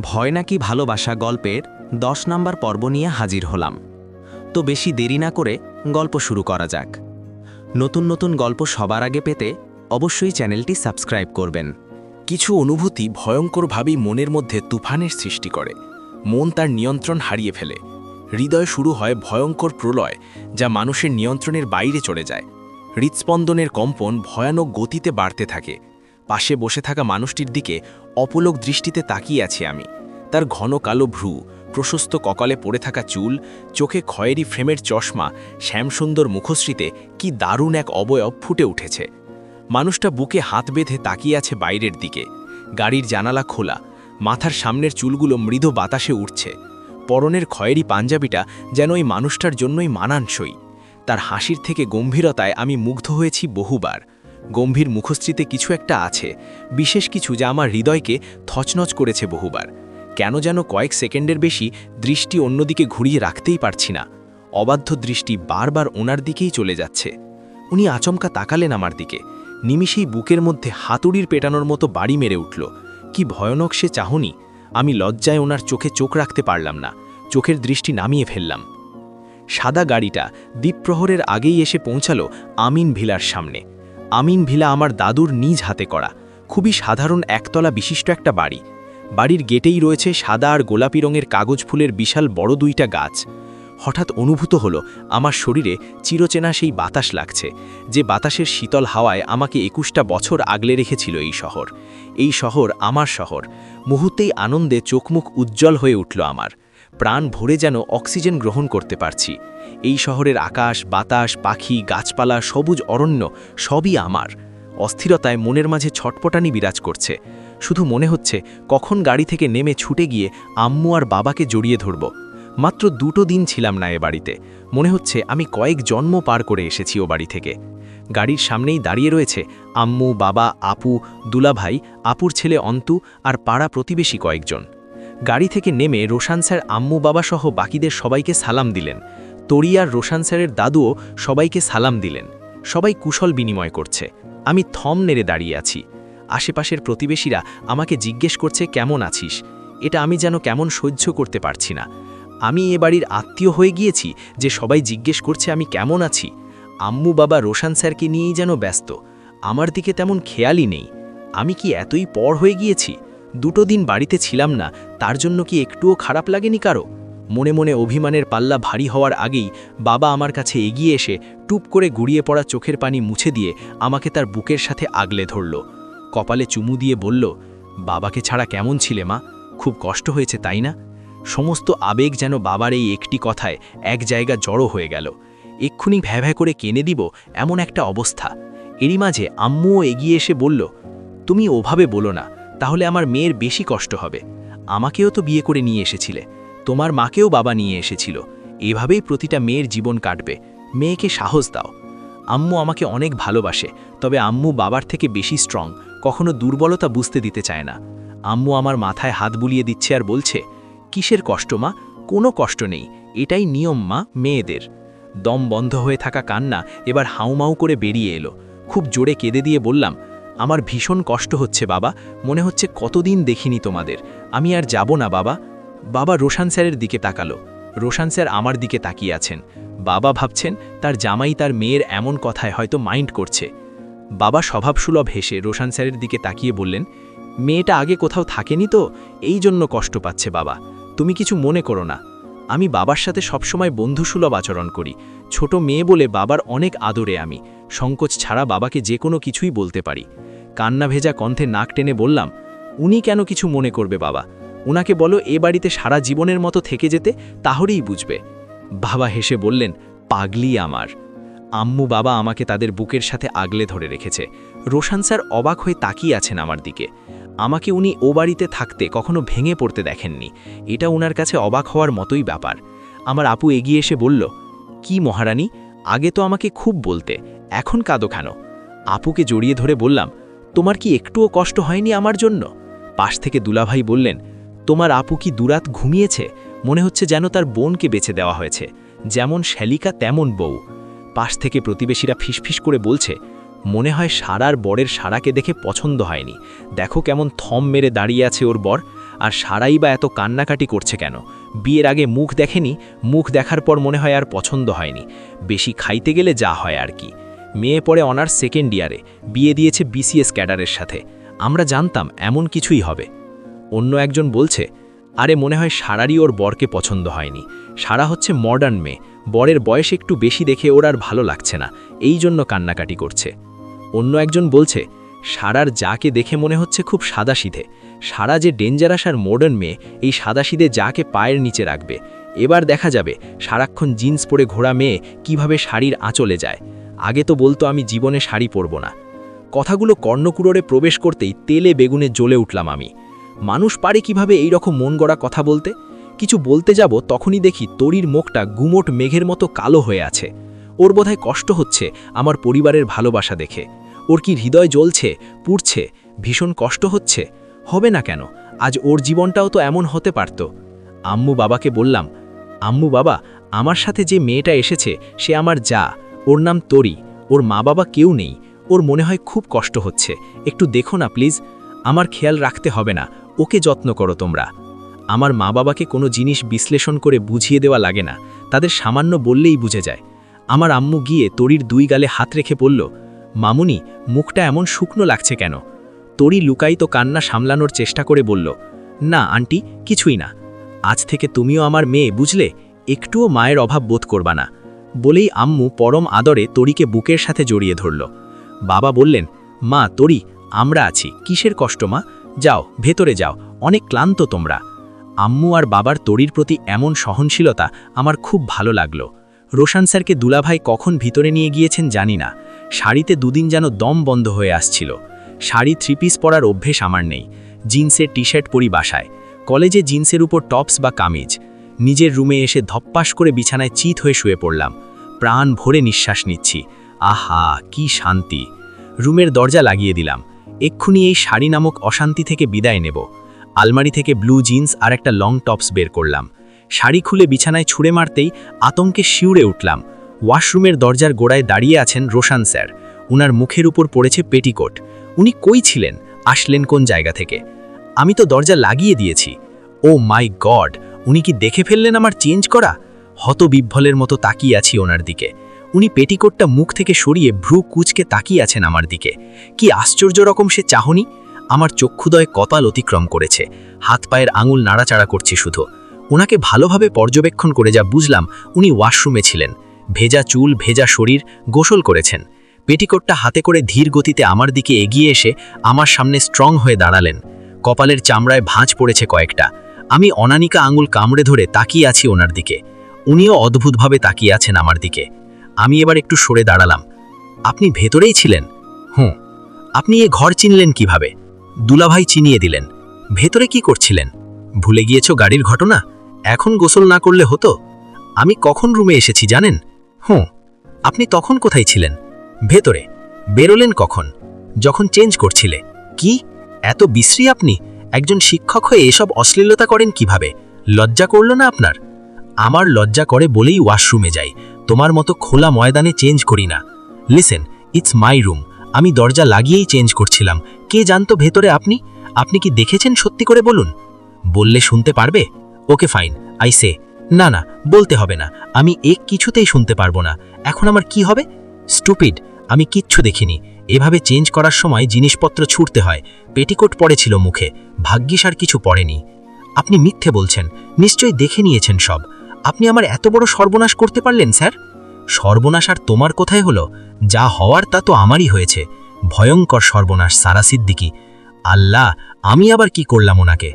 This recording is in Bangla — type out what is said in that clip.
ভয় নাকি ভালোবাসা গল্পের দশ নাম্বার পর্ব নিয়ে হাজির হলাম। তো বেশি দেরি না করে গল্প শুরু করা যাক। নতুন নতুন গল্প সবার আগে পেতে অবশ্যই চ্যানেলটি সাবস্ক্রাইব করবেন। কিছু অনুভূতি ভয়ঙ্করভাবেই মনের মধ্যে তুফানের সৃষ্টি করে। মন তার নিয়ন্ত্রণ হারিয়ে ফেলে। হৃদয় শুরু হয় ভয়ঙ্কর প্রলয় যা মানুষের নিয়ন্ত্রণের বাইরে চলে যায়। হৃৎস্পন্দনের কম্পন ভয়ানক গতিতে বাড়তে থাকে। পাশে বসে থাকা মানুষটির দিকে অপলক দৃষ্টিতে তাকিয়ে আছি আমি। তার ঘন কালো ভ্রু, প্রশস্ত কপালে পড়ে থাকা চুল, চোখে খয়েরি ফ্রেমের চশমা, শ্যামসুন্দর মুখশ্রীতে কি দারুণ এক অবয়ব ফুটে উঠেছে। মানুষটা বুকে হাত বেঁধে তাকিয়ে আছে বাইরের দিকে। গাড়ির জানালা খোলা, মাথার সামনের চুলগুলো মৃদু বাতাসে উঠছে পরনের খয়েরি পাঞ্জাবিটা যেন ওই মানুষটার জন্যই মানানসই। তার হাসির থেকে গম্ভীরতায় আমি মুগ্ধ হয়েছি বহুবার। গম্ভীর মুখশ্রীতে কিছু একটা আছে, বিশেষ কিছু যা আমার হৃদয়কে থচনচ করেছে বহুবার। কেন যেন কয়েক সেকেন্ডের বেশি দৃষ্টি অন্যদিকে ঘুরিয়ে রাখতেই পারছি না। অবাধ্য দৃষ্টি বারবার ওনার দিকেই চলে যাচ্ছে। উনি আচমকা তাকালেন আমার দিকে। নিমিষেই বুকের মধ্যে হাতুড়ির পেটানোর মতো বাড়ি মেরে উঠল। কি ভয়ানক সে চাহনি। আমি লজ্জায় ওনার চোখে চোখ রাখতে পারলাম না। চোখের দৃষ্টি নামিয়ে ফেললাম। সাদা গাড়িটা দ্বীপপ্রহরের আগেই এসে পৌঁছালো আমিন ভিলার সামনে। আমিন ভিলা আমার দাদুর নিজ হাতে করা। খুবই সাধারণ একতলা বিশিষ্ট একটা বাড়ি। বাড়ির গেটেই রয়েছে সাদা আর গোলাপি রঙের কাগজ ফুলের বিশাল বড় দুইটা গাছ। হঠাৎ অনুভূত হলো, আমার শরীরে চিরচেনা সেই বাতাস লাগছে, যে বাতাসের শীতল হাওয়ায় আমাকে একুশটা বছর আগলে রেখেছিল এই শহর। এই শহর আমার শহর। মুহূর্তেই আনন্দে চোখমুখ উজ্জ্বল হয়ে উঠল আমার। প্রাণ ভরে যেন অক্সিজেন গ্রহণ করতে পারছি। এই শহরের আকাশ, বাতাস, পাখি, গাছপালা, সবুজ অরণ্য সবই আমার। অস্থিরতায় মনের মাঝে ছটপটানি বিরাজ করছে। শুধু মনে হচ্ছে কখন গাড়ি থেকে নেমে ছুটে গিয়ে আম্মু আর বাবাকে জড়িয়ে ধরব। মাত্র দুটো দিন ছিলাম না এ বাড়িতে। মনে হচ্ছে আমি কয়েক জন্ম পার করে এসেছি ও বাড়ি থেকে। গাড়ির সামনেই দাঁড়িয়ে রয়েছে আম্মু, বাবা, আপু, দুলাভাই, আপুর ছেলে অন্তু আর পাড়া প্রতিবেশী কয়েকজন। গাড়ি থেকে নেমে রোশান স্যার আম্মু বাবা সহ বাকিদের সবাইকে সালাম দিলেন। তরিয়ার রোশান স্যারের দাদুও সবাইকে সালাম দিলেন। সবাই কুশল বিনিময় করছে। আমি থম নেড়ে দাঁড়িয়ে আছি। আশেপাশের প্রতিবেশীরা আমাকে জিজ্ঞেস করছে, কেমন আছিস? এটা আমি যেন কেমন সহ্য করতে পারছি না। আমি এ বাড়ির আত্মীয় হয়ে গিয়েছি যে সবাই জিজ্ঞেস করছে, আমি কেমন আছি? আম্মু, বাবা, রোশান স্যারকে নিয়েই যেন ব্যস্ত। আমার দিকে তেমন খেয়ালই নেই। আমি কি এতই পর হয়ে গিয়েছি? দুটো দিন বাড়িতে ছিলাম না, তার জন্য কি একটুও খারাপ লাগেনি কারও? মনে মনে অভিমানের পাল্লা ভারী হওয়ার আগেই বাবা আমার কাছে এগিয়ে এসে টুপ করে গুড়িয়ে পড়া চোখের পানি মুছে দিয়ে আমাকে তার বুকের সাথে আগলে ধরল। কপালে চুমু দিয়ে বলল, বাবাকে ছাড়া কেমন ছিলে মা? খুব কষ্ট হয়েছে, তাই না? সমস্ত আবেগ যেন বাবার এই একটি কথায় এক জায়গা জড়ো হয়ে গেল। এক্ষুনি ভ্যা ভ্যা করে কেনে দিব, এমন একটা অবস্থা। এরই মাঝে আম্মুও এগিয়ে এসে বলল, তুমি ওভাবে বলো না তাহলে আমার মেয়ের বেশি কষ্ট হবে। আমাকেও তো বিয়ে করে নিয়ে এসেছিলে। তোমার মাকেও বাবা নিয়ে এসেছিল। এভাবেই প্রতিটা মেয়ের জীবন কাটবে। মেয়েকে সাহস দাও। আম্মু আমাকে অনেক ভালোবাসে, তবে আম্মু বাবার থেকে বেশি স্ট্রং কখনো দুর্বলতা বুঝতে দিতে চায় না। আম্মু আমার মাথায় হাত বুলিয়ে দিচ্ছে আর বলছে, কিসের কষ্ট মা? কোনো কষ্ট নেই। এটাই নিয়ম মা, মেয়েদের। দম বন্ধ হয়ে থাকা কান্না এবার হাউমাউ করে বেরিয়ে এলো। খুব জোরে কেঁদে দিয়ে বললাম আমার ভীষণ কষ্ট হচ্ছে, বাবা। মনে হচ্ছে কতদিন দেখিনি তোমাদের। আমি আর যাব না, বাবা। বাবা রোশান স্যারের দিকে তাকালো। রোশান স্যার আমার দিকে তাকিয়ে আছেন। বাবা ভাবছেন তার জামাই তার মেয়ের এমন কথায় হয়তো মাইন্ড করছে। বাবা স্বভাবসুলভ হেসে রোশান স্যারের দিকে তাকিয়ে বললেন, মেয়েটা আগে কোথাও থাকেনি তো? এই জন্য কষ্ট পাচ্ছে, বাবা। তুমি কিছু মনে করো না। আমি বাবার সাথে সবসময় বন্ধুসুলভ আচরণ করি। ছোট মেয়ে বলে বাবার অনেক আদরে আমি। সংকোচ ছাড়া বাবাকে যে কোনো কিছুই বলতে পারি। কান্না ভেজা কণ্ঠে নাক টেনে বললাম, উনি কেন কিছু মনে করবে বাবা? উনাকে বলো এ বাড়িতে সারা জীবনের মতো থেকে যেতে, তাহলেই বুঝবে। বাবা হেসে বললেন, পাগলি আমার। আম্মু বাবা আমাকে তাদের বুকের সাথে আগলে ধরে রেখেছে। রোশান স্যার অবাক হয়ে তাকিয়ে আছেন আমার দিকে। আমাকে উনি ও বাড়িতে থাকতে কখনো ভেঙে পড়তে দেখেননি। এটা উনার কাছে অবাক হওয়ার মতোই ব্যাপার। আমার আপু এগিয়ে এসে বলল, কি মহারানী, আগে তো আমাকে খুব বলতে, এখন কাঁদো কেন? আপুকে জড়িয়ে ধরে বললাম তোমার কি একটুও কষ্ট হয়নি আমার জন্য? পাশ থেকে দুলাভাই বললেন, তোমার আপু কি দুরাত ঘুমিয়েছে? মনে হচ্ছে যেন তার বোনকে বেছে দেওয়া হয়েছে। যেমন শ্যালিকা, তেমন বউ। পাশ থেকে প্রতিবেশীরা ফিসফিস করে বলছে, মনে হয় সারার বরের সারাকে দেখে পছন্দ হয়নি। দেখো কেমন থম মেরে দাঁড়িয়ে আছে ওর বর, আর সারাই বা এত কান্নাকাটি করছে কেন? বিয়ের আগে মুখ দেখেনি, মুখ দেখার পর মনে হয় আর পছন্দ হয়নি। বেশি খাইতে গেলে যা হয় আর কি। মেয়ে পড়ে অনার্স সেকেন্ড ইয়ারে, বিয়ে দিয়েছে বিসিএস ক্যাডারের সাথে। আমরা জানতাম এমন কিছুই হবে। অন্য একজন বলছে, আরে মনে হয় সারারই ওর বরকে পছন্দ হয়নি। সারা হচ্ছে মডার্ন মেয়ে। বরের বয়স একটু বেশি দেখে ওর আর ভালো লাগছে না। এই জন্য কান্নাকাটি করছে। অন্য একজন বলছে, সারার যাকে দেখে মনে হচ্ছে খুব সাদাসিধে। সারা যে ডেঞ্জারাস আর মডার্ন মেয়ে, এই সাদাসিধে যাকে পায়ের নিচে রাখবে। এবার দেখা যাবে সারাক্ষণ জিন্স পরে ঘোড়া মেয়ে কীভাবে শাড়ির আঁচলে যায়। আগে তো বলতো আমি জীবনে শাড়ি পরব না। কথাগুলো কর্ণকুড়রে প্রবেশ করতেই তেলে বেগুনে জ্বলে উঠলাম আমি। মানুষ পারে কীভাবে এই রকম মন গড়া কথা বলতে? কিছু বলতে যাব তখনই দেখি তরির মুখটা গুমোট মেঘের মতো কালো হয়ে আছে। ওর বোধহয় কষ্ট হচ্ছে আমার পরিবারের ভালোবাসা দেখে। ওর কি হৃদয় জ্বলছে, পুড়ছে, ভীষণ কষ্ট হচ্ছে? হবে না কেন? আজ ওর জীবনটাও তো এমন হতে পারত। আম্মু বাবাকে বললাম, আম্মু বাবা, আমার সাথে যে মেয়েটা এসেছে সে আমার যা। ওর নাম তরি, ওর মা বাবা কেউ নেই, ওর মনে হয় খুব কষ্ট হচ্ছে। একটু দেখো না, প্লিজ। আমার খেয়াল রাখতে হবে না, ওকে যত্ন করো তোমরা। আমার মা বাবাকে কোনো জিনিস বিশ্লেষণ করে বুঝিয়ে দেওয়া লাগে না, তাদের সামান্য বললেই বুঝে যায়। আমার আম্মু গিয়ে তরির দুই গালে হাত রেখে বলল, মামুনি, মুখটা এমন শুকনো লাগছে কেন? তরি লুকায়িত কান্না সামলানোর চেষ্টা করে বলল, না, আন্টি, কিছুই না। আজ থেকে তুমিও আমার মেয়ে, বুঝলে? একটুও মায়ের অভাব বোধ করবা না। বলেই আম্মু পরম আদরে তরিকে বুকের সাথে জড়িয়ে ধরল। বাবা বললেন, মা, তরি, আমরা আছি। কিসের কষ্ট, মা? যাও, ভেতরে যাও। অনেক ক্লান্ত তোমরা আম্মু আর বাবার তরির প্রতি এমন সহনশীলতা আমার খুব ভালো লাগল। রোশান স্যারকে দুলাভাই কখন ভিতরে নিয়ে গিয়েছেন জানি না। শাড়িতে দুদিন যেন দম বন্ধ হয়ে আসছিল। শাড়ি থ্রি পিস পরার অভ্যেস আমার নেই। জিন্সের টি শার্ট পরি বাসায়। কলেজে জিন্সের উপর টপস বা কামিজ। নিজের রুমে এসে ধপ্পাস করে বিছানায় চিত হয়ে শুয়ে পড়লাম। প্রাণ ভরে নিঃশ্বাস নিচ্ছি। আহা, কি শান্তি। রুমের দরজা লাগিয়ে দিলাম। এক্ষুনি এই শাড়ি নামক অশান্তি থেকে বিদায় নেব। আলমারি থেকে ব্লু জিন্স আর একটা লং টপস বের করলাম। শাড়ি খুলে বিছানায় ছুঁড়ে মারতেই আতঙ্কে শিউরে উঠলাম। ওয়াশরুমের দরজার গোড়ায় দাঁড়িয়ে আছেন রোশান স্যার। উনার মুখের উপর পড়েছে পেটিকোট। উনি কই ছিলেন? আসলেন কোন জায়গা থেকে? আমি তো দরজা লাগিয়ে দিয়েছি। Oh my God! উনি কি দেখে ফেললেন আমার চেঞ্জ করা? হতবিভ্বলের মতো তাকিয়ে আছি ওনার দিকে। উনি পেটিকোটটা মুখ থেকে সরিয়ে ভ্রু কুচকে তাকিয়ে আছেন আমার দিকে। কি আশ্চর্য রকম সে চাহনি! আমার চক্ষুদয় কপাল অতিক্রম করেছে। হাত পায়ের আঙুল নাড়াচাড়া করছে শুধু। ওনাকে ভালোভাবে পর্যবেক্ষণ করে যা বুঝলাম, উনি ওয়াশরুমে ছিলেন। ভেজা চুল, ভেজা শরীর গোসল করেছেন। পেটিকোটটা হাতে করে ধীর গতিতে আমার দিকে এগিয়ে এসে আমার সামনে স্ট্রং হয়ে দাঁড়ালেন। কপালের চামড়ায় ভাঁজ পড়েছে কয়েকটা। আমি অনানিকা আঙুল কামড়ে ধরে তাকিয়ে আছি ওনার দিকে। উনিও অদ্ভুতভাবে তাকিয়ে আছেন আমার দিকে। আমি এবার একটু সরে দাঁড়ালাম। আপনি ভেতরেই ছিলেন? হুঁ। আপনি এ ঘর চিনলেন কীভাবে? দুলাভাই চিনিয়ে দিলেন। ভেতরে কি করছিলেন? ভুলে গিয়েছ গাড়ির ঘটনা? এখন গোসল না করলে হতো? আমি কখন রুমে এসেছি জানেন? হুঁ। আপনি তখন কোথায় ছিলেন? ভেতরে। বেরোলেন কখন? যখন চেঞ্জ করছিলে। কি? এত বিশ্রী আপনি? একজন শিক্ষক হয়ে এসব অশ্লীলতা করেন কীভাবে? লজ্জা করল না আপনার? আমার লজ্জা করে বলেই ওয়াশরুমে যাই। তোমার মতো খোলা ময়দানে চেঞ্জ করি না। Listen, it's my room. আমি দরজা লাগিয়েই চেঞ্জ করছিলাম। কে জানতো ভেতরে আপনি? আপনি কি দেখেছেন সত্যি করে বলুন? বললে শুনতে পারবে? Okay fine, I say. না না, বলতে হবে না। আমি এক কিছুতেই শুনতে পারব না। এখন আমার কি হবে? স্টুপিড, আমি কিচ্ছু দেখিনি। এভাবে চেঞ্জ করার সময় জিনিসপত্র ছুটতে হয়। পেটিকোট পড়েছিল মুখে, ভাগ্যিস আর কিছু পড়েনি আপনি মিথ্যে বলছেন, নিশ্চয়ই দেখে নিয়েছেন সব। আপনি আমার এত বড় সর্বনাশ করতে পারলেন, স্যার? সর্বনাশ আর তোমার কোথায় হলো? যা হওয়ার তা তো আমারই হয়েছে। ভয়ঙ্কর সর্বনাশ সারা সিদ্দিকি আল্লাহ, আমি আবার কি করলাম ওনাকে?